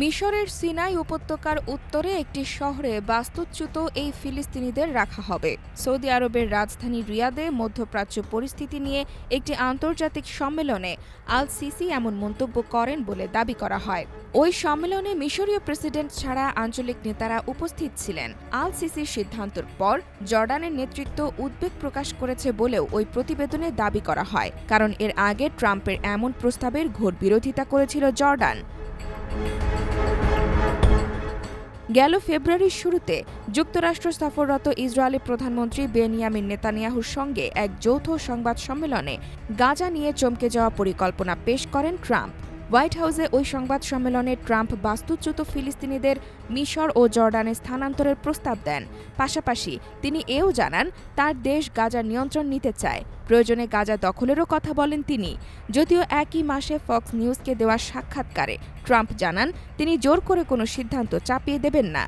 মিশরের সিনাই উপত্যকার উত্তরে একটি শহরে বাস্তুচ্যুত এই ফিলিস্তিনিদের রাখা হবে। সৌদি আরবের রাজধানী রিয়াদে মধ্যপ্রাচ্য পরিস্থিতি নিয়ে একটি আন্তর্জাতিক সম্মেলনে আল সিসি এমন মন্তব্য করেন বলে দাবি করা হয়। ওই সম্মেলনে মিশরীয় প্রেসিডেন্ট ছাড়া আঞ্চলিক নেতারা উপস্থিত ছিলেন। আল সিসির সিদ্ধান্তের পর জর্ডানের নেতৃত্ব উদ্বেগ প্রকাশ করেছে বলেও ওই প্রতিবেদনে দাবি করা হয়, কারণ এর আগে ট্রাম্পের এমন প্রস্তাবের ঘোর বিরোধিতা করেছিল জর্ডান। গেল ফেব্রুয়ারির শুরুতে যুক্তরাষ্ট্র সফররত ইসরায়েলি প্রধানমন্ত্রী বেনিয়ামিন নেতানিয়াহুর সঙ্গে এক যৌথ সংবাদ সম্মেলনে গাজা নিয়ে চমকে যাওয়া পরিকল্পনা পেশ করেন ট্রাম্প। হোয়াইট হাউসে ওই সংবাদ সম্মেলনে ট্রাম্প বাস্তুচ্যুত ফিলিস্তিনিদের মিশর ও জর্ডানে স্থানান্তরের প্রস্তাব দেন। পাশাপাশি তিনি এও জানান, তার দেশ গাজা নিয়ন্ত্রণ নিতে চায়। প্রয়োজনে গাজা দখলেরও কথা বলেন তিনি। যদিও একই মাসে ফক্স নিউজকে দেওয়া সাক্ষাৎকারে ট্রাম্প জানান, তিনি জোর করে কোনো সিদ্ধান্ত চাপিয়ে দেবেন না।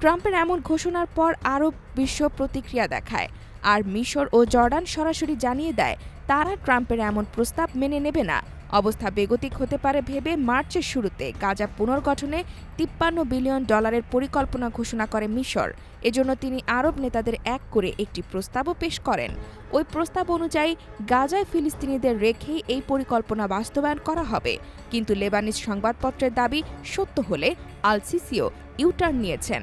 ট্রাম্পের এমন ঘোষণার পর আরব বিশ্ব প্রতিক্রিয়া দেখায়। আর মিশর ও জর্ডান সরাসরি জানিয়ে দেয়, তারা ট্রাম্পের এমন প্রস্তাব মেনে নেবে না। অবস্থা বেগতিক হতে পারে ভেবে মার্চের শুরুতে গাজা পুনর্গঠনে তিপ্পান্ন বিলিয়ন ডলারের পরিকল্পনা ঘোষণা করে মিশর। এজন্য তিনি আরব নেতাদের এক করে একটি প্রস্তাবও পেশ করেন। ওই প্রস্তাব অনুযায়ী, গাজায় ফিলিস্তিনিদের রেখেই এই পরিকল্পনা বাস্তবায়ন করা হবে। কিন্তু লেবানিজ সংবাদপত্রের দাবি সত্য হলে আল সিসিও ইউটার্ন নিয়েছেন।